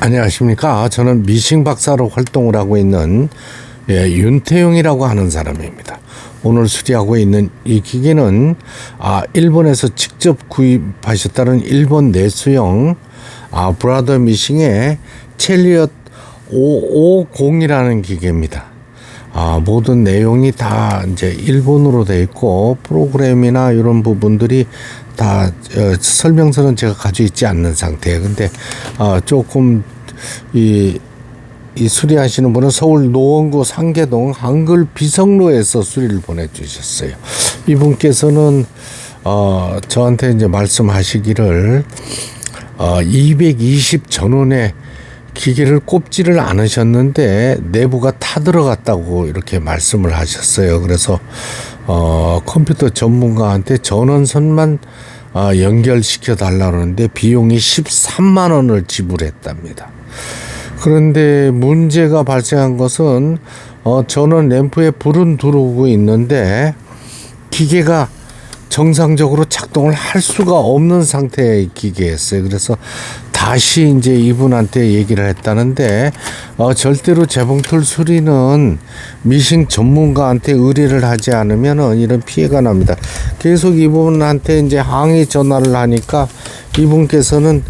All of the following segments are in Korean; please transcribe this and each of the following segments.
안녕하십니까. 저는 미싱 박사로 활동을 하고 있는 예, 윤태용이라고 하는 사람입니다. 오늘 수리하고 있는 이 기계는 아, 일본에서 직접 구입하셨다는 일본 내수형 아, 브라더 미싱의 첼리엇 550이라는 기계입니다. 아, 모든 내용이 다 이제 일본어로 돼 있고 프로그램이나 이런 부분들이 다 어, 설명서는 제가 가지고 있지 않는 상태예요. 근데 어, 조금 이, 이 수리하시는 분은 서울 노원구 상계동 한글 비성로에서 수리를 보내주셨어요. 이분께서는 어, 저한테 이제 말씀하시기를 어, 220 전원에 기계를 꼽지를 않으셨는데 내부가 타 들어갔다고 이렇게 말씀을 하셨어요. 그래서 어, 컴퓨터 전문가한테 전원선만 어, 연결시켜 달라는데 비용이 13만 원을 지불했답니다. 그런데 문제가 발생한 것은 어, 전원 램프에 불은 들어오고 있는데 기계가 정상적으로 작동을 할 수가 없는 상태의 기계였어요. 그래서 다시 이제 이분한테 얘기를 했다는데 어, 절대로 재봉틀 수리는 미싱 전문가한테 의뢰를 하지 않으면은 이런 피해가 납니다. 계속 이분한테 이제 항의 전화를 하니까 이분께서는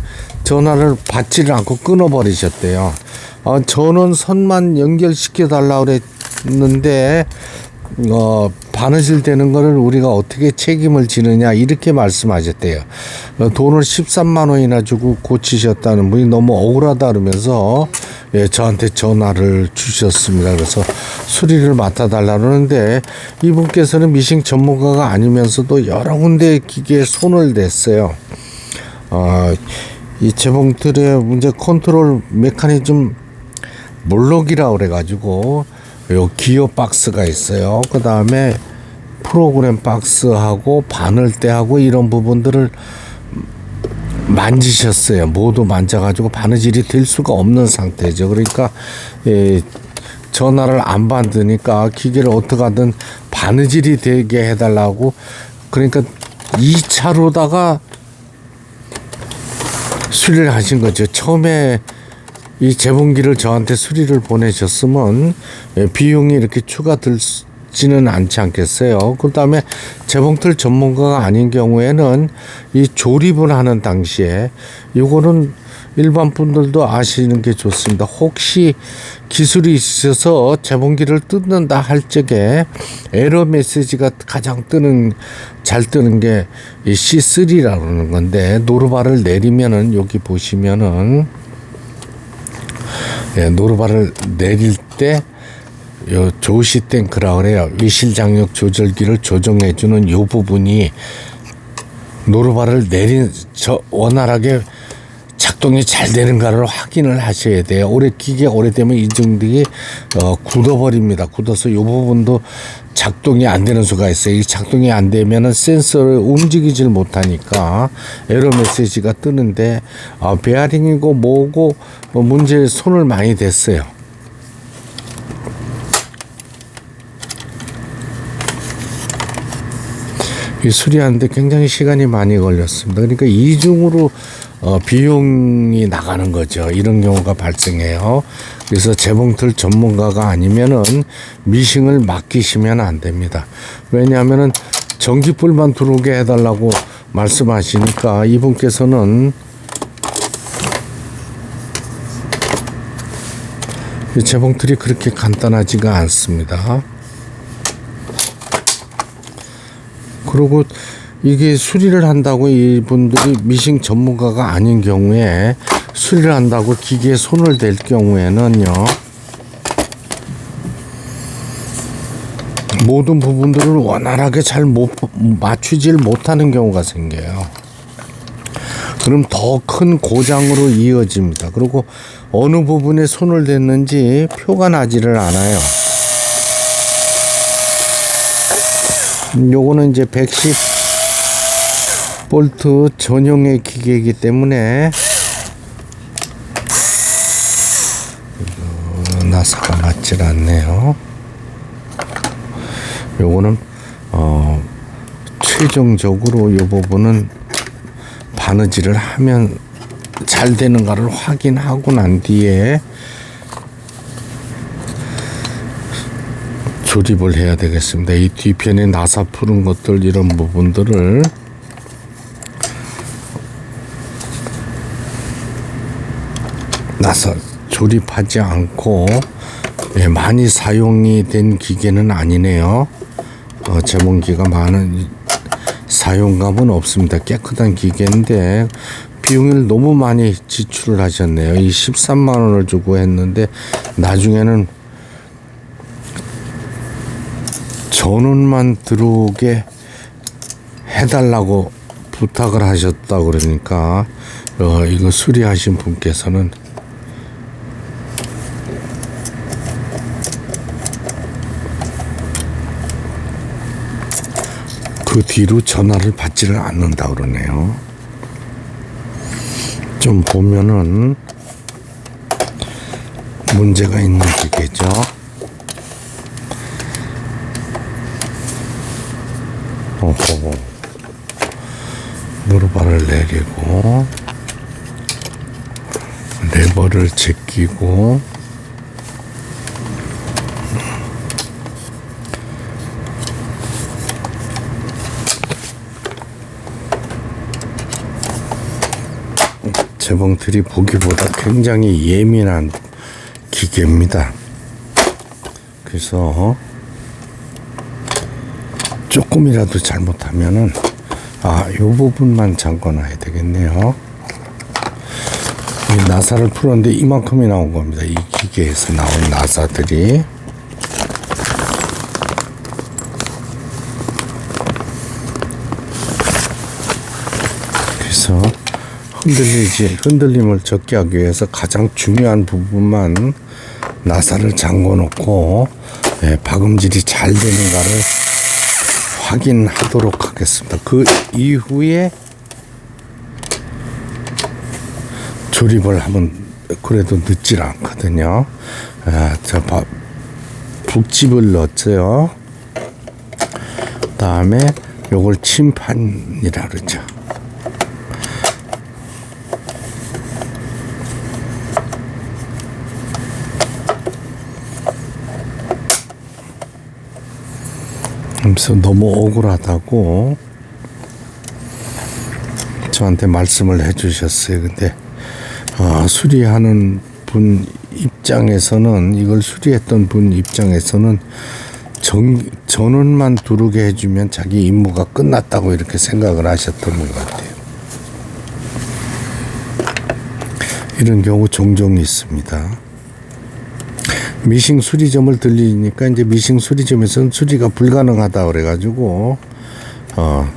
전화를 받지를 않고 끊어버리셨대요. 어, 전원 선만 연결시켜 달라 그랬는데 어, 바느질 되는 거를 우리가 어떻게 책임을 지느냐 이렇게 말씀하셨대요. 어, 돈을 13만 원이나 주고 고치셨다는 분이 너무 억울하다 그러면서 예, 저한테 전화를 주셨습니다. 그래서 수리를 맡아달라 그러는데 이분께서는 미싱 전문가가 아니면서도 여러 군데 기계에 손을 댔어요. 어, 이 재봉틀의 문제 컨트롤 메커니즘 몰록이라 그래가지고 요 기어 박스가 있어요. 그 다음에 프로그램 박스하고 바늘대하고 이런 부분들을 만지셨어요. 모두 만져가지고 바느질이 될 수가 없는 상태죠. 그러니까 예, 전화를 안 받으니까 기계를 어떻게 하든 바느질이 되게 해달라고 그러니까 2차로다가 수리를 하신 거죠. 처음에 이 재봉기를 저한테 수리를 보내셨으면 예, 비용이 이렇게 추가 들지는 않지 않겠어요. 그 다음에 재봉틀 전문가가 아닌 경우에는 이 조립을 하는 당시에 이거는 일반 분들도 아시는 게 좋습니다. 혹시 기술이 있어서 재봉기를 뜯는다 할 적에 에러 메시지가 가장 뜨는 잘 뜨는 게 이 C3라는 건데 노르바를 내리면은 여기 보시면은 예, 노르바를 내릴 때 요 조시 탱크라 그래요. 위실 장력 조절기를 조정해 주는 요 부분이 노르바를 내린 저 원활하게 작동이 잘 되는가를 확인을 하셔야 돼요. 오래 기계가 오래되면 이중등이 어, 굳어버립니다. 굳어서 이 부분도 작동이 안 되는 수가 있어요. 이 작동이 안 되면은 센서를 움직이질 못하니까 에러 메시지가 뜨는데 어, 베어링이고 뭐고 뭐 문제 손을 많이 댔어요. 이 수리하는데 굉장히 시간이 많이 걸렸습니다. 그러니까 이중으로 어, 비용이 나가는 거죠. 이런 경우가 발생해요. 그래서 재봉틀 전문가가 아니면은 미싱을 맡기시면 안 됩니다. 왜냐하면은 전기불만 들어오게 해달라고 말씀하시니까 이분께서는 재봉틀이 그렇게 간단하지가 않습니다. 그리고 이게 수리를 한다고 이분들이 미싱 전문가가 아닌 경우에 수리를 한다고 기계에 손을 댈 경우에는요. 모든 부분들을 원활하게 잘 못 맞추질 못하는 경우가 생겨요. 그럼 더 큰 고장으로 이어집니다. 그리고 어느 부분에 손을 댔는지 표가 나지를 않아요. 요거는 이제 110 볼트 전용의 기계이기 때문에 나사가 맞질 않네요. 요거는 어 최종적으로 요 부분은 바느질을 하면 잘 되는가를 확인하고 난 뒤에 조립을 해야 되겠습니다. 이 뒤편에 나사 푸른 것들 이런 부분들을 나사 조립하지 않고 예, 많이 사용이 된 기계는 아니네요. 어, 제mon기가 많은 사용감은 없습니다. 깨끗한 기계인데 비용을 너무 많이 지출을 하셨네요. 이 13만 원을 주고 했는데 나중에는 전원만 들어오게 해달라고 부탁을 하셨다 그러니까 어, 이거 수리하신 분께서는 그 뒤로 전화를 받지를 않는다 그러네요. 좀 보면은 문제가 있는 기계죠. 어허. 무릎발을 내리고 레버를 제끼고 재봉틀이 보기보다 굉장히 예민한 기계입니다. 그래서 조금이라도 잘못하면은 아, 요 부분만 잠궈놔야 되겠네요. 이 나사를 풀었는데 이만큼이 나온 겁니다. 이 기계에서 나온 나사들이. 그래서 흔들리지 흔들림을 적게 하기 위해서 가장 중요한 부분만 나사를 잠궈 놓고 예, 박음질이 잘 되는가를 확인하도록 하겠습니다. 그 이후에 조립을 하면 그래도 늦질 않거든요. 아, 자, 바, 북집을 넣었어요. 다음에 요걸 침판이라 그러죠. 그래서 너무 억울하다고 저한테 말씀을 해주셨어요. 근데 어, 수리하는 분 입장에서는 이걸 수리했던 분 입장에서는 전, 전원만 두르게 해주면 자기 임무가 끝났다고 이렇게 생각을 하셨던 것 같아요. 이런 경우 종종 있습니다. 미싱 수리점을 들리니까 이제 미싱 수리점에서는 수리가 불가능하다 그래가지고 어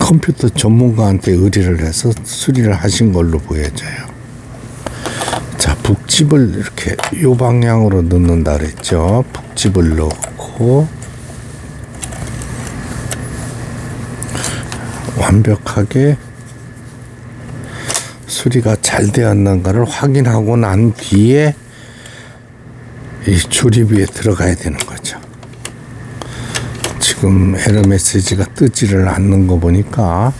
컴퓨터 전문가한테 의뢰를 해서 수리를 하신 걸로 보여져요. 자, 북집을 이렇게 요 방향으로 넣는다 그랬죠. 북집을 넣고 완벽하게 수리가 잘 되었는가를 확인하고 난 뒤에 이 조립위에 들어가야 되는 거죠. 지금 에러 메시지가 뜨지를 않는 거 보니까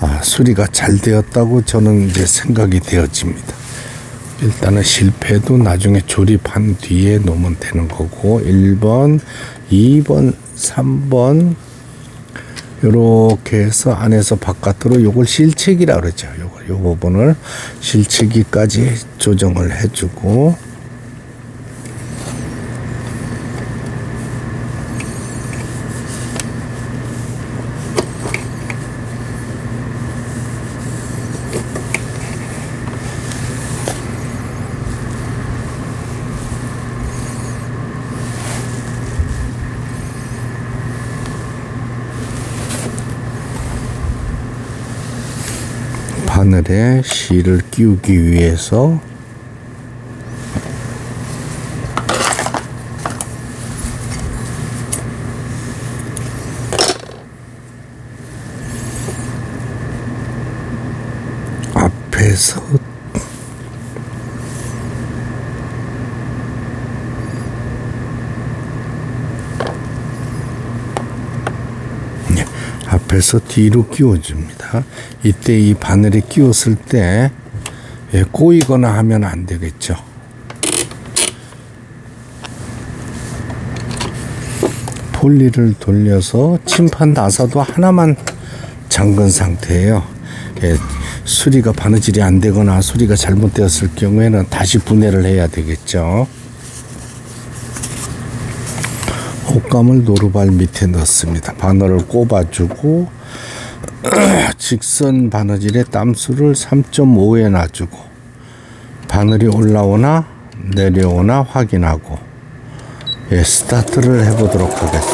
아, 수리가 잘 되었다고 저는 이제 생각이 되어집니다. 일단은 실패도 나중에 조립한 뒤에 놓으면 되는 거고 1번, 2번, 3번 요렇게 해서 안에서 바깥으로 요걸 실체기라 그러죠. 요거 요 부분을 실체기까지 조정을 해주고 바늘에 실을 끼우기 위해서 앞에서 뒤로 끼워줍니다. 이때 이 바늘에 끼웠을 때 예, 꼬이거나 하면 안 되겠죠. 폴리를 돌려서 침판 나사도 하나만 잠근 상태예요. 예, 수리가 바느질이 안 되거나 수리가 잘못되었을 경우에는 다시 분해를 해야 되겠죠. 옷감을 노루발 밑에 넣습니다. 바늘을 꼽아주고 직선 바느질에 땀수를 3.5에 놔주고 바늘이 올라오나 내려오나 확인하고 예, 스타트를 해보도록 하겠습니다.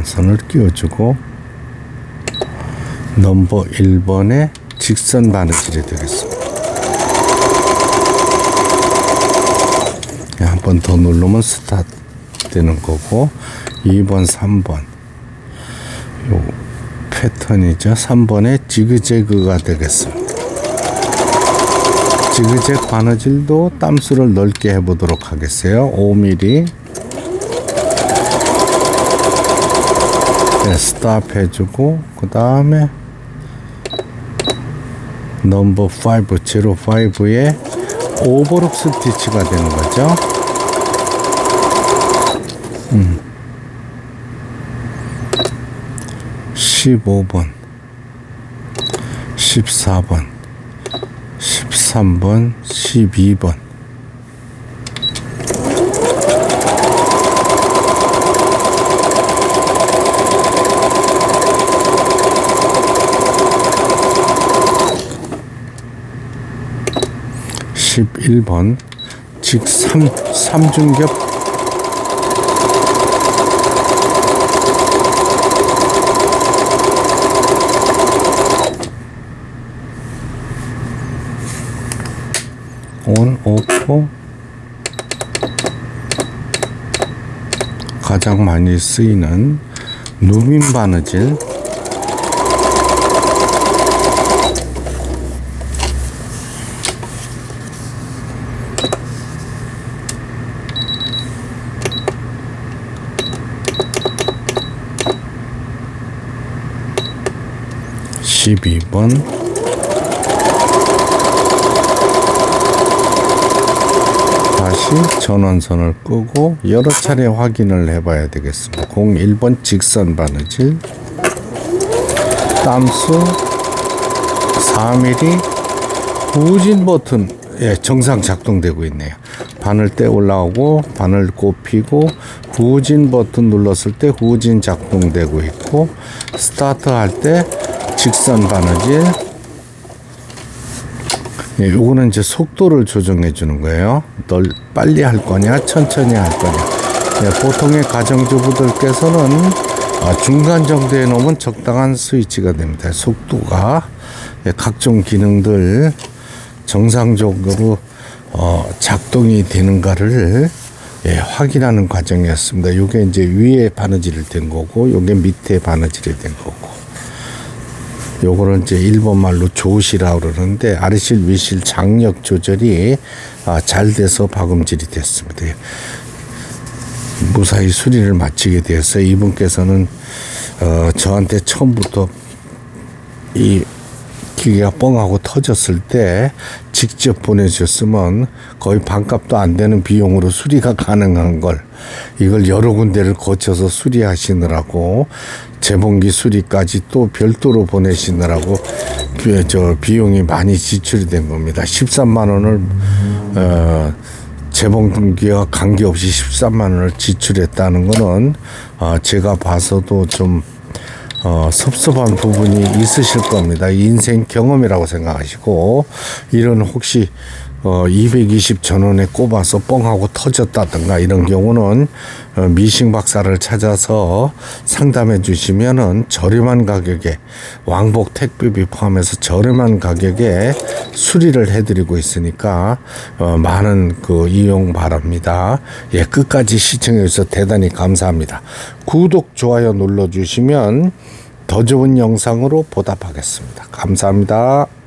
전원선을 끼워주고 넘버 1번에 직선 바느질이 되겠습니다. 한 번 더 누르면 스타트 되는 거고 2번, 3번 요 패턴이죠. 3번에 지그재그가 되겠습니다. 지그재그 바느질도 땀수를 넓게 해보도록 하겠어요. 5mm 네, 스탑 해주고 그 다음에 넘버 5 05에 오버록 스티치가 되는 거죠. 음. 15번 14번 13번 12번 십일 번 직삼 삼중겹. 온 오프 가장 많이 쓰이는 누민 바느질 십이 번 다시 전원선을 끄고 여러 차례 확인을 해봐야 되겠습니다. 01번 직선 바느질 땀수 4mm 후진 버튼 예, 정상 작동되고 있네요. 바늘 때 올라오고 바늘 꼽히고 후진 버튼 눌렀을 때 후진 작동되고 있고 스타트 할 때 직선 바느질 예, 요거는 이제 속도를 조정해 주는 거예요. 널 빨리 할 거냐, 천천히 할 거냐. 예, 보통의 가정주부들께서는 아, 중간 정도에 놓으면 적당한 스위치가 됩니다. 속도가 예, 각종 기능들 정상적으로 어, 작동이 되는가를 예, 확인하는 과정이었습니다. 요게 이제 위에 바느질이 된 거고, 요게 밑에 바느질이 된 거고. 요거는 이제 일본 말로 조시라 그러는데 아래실 위실 장력 조절이 아, 잘 돼서 박음질이 됐습니다. 무사히 수리를 마치게 되어서 이분께서는 어, 저한테 처음부터 이 기계가 뻥하고 터졌을 때 직접 보내주셨으면 거의 반값도 안 되는 비용으로 수리가 가능한 걸 이걸 여러 군데를 거쳐서 수리하시느라고 재봉기 수리까지 또 별도로 보내시느라고 비, 저 비용이 많이 지출이 된 겁니다. 13만 원을 어, 재봉기와 관계없이 13만 원을 지출했다는 거는 어, 제가 봐서도 좀 어, 섭섭한 부분이 있으실 겁니다. 인생 경험이라고 생각하시고 이런 혹시 어, 220 전원에 꼽아서 뻥하고 터졌다든가 이런 경우는 어, 미싱 박사를 찾아서 상담해 주시면은 저렴한 가격에 왕복 택배비 포함해서 저렴한 가격에 수리를 해드리고 있으니까 어, 많은 그 이용 바랍니다. 예, 끝까지 시청해 주셔서 대단히 감사합니다. 구독, 좋아요 눌러 주시면 더 좋은 영상으로 보답하겠습니다. 감사합니다.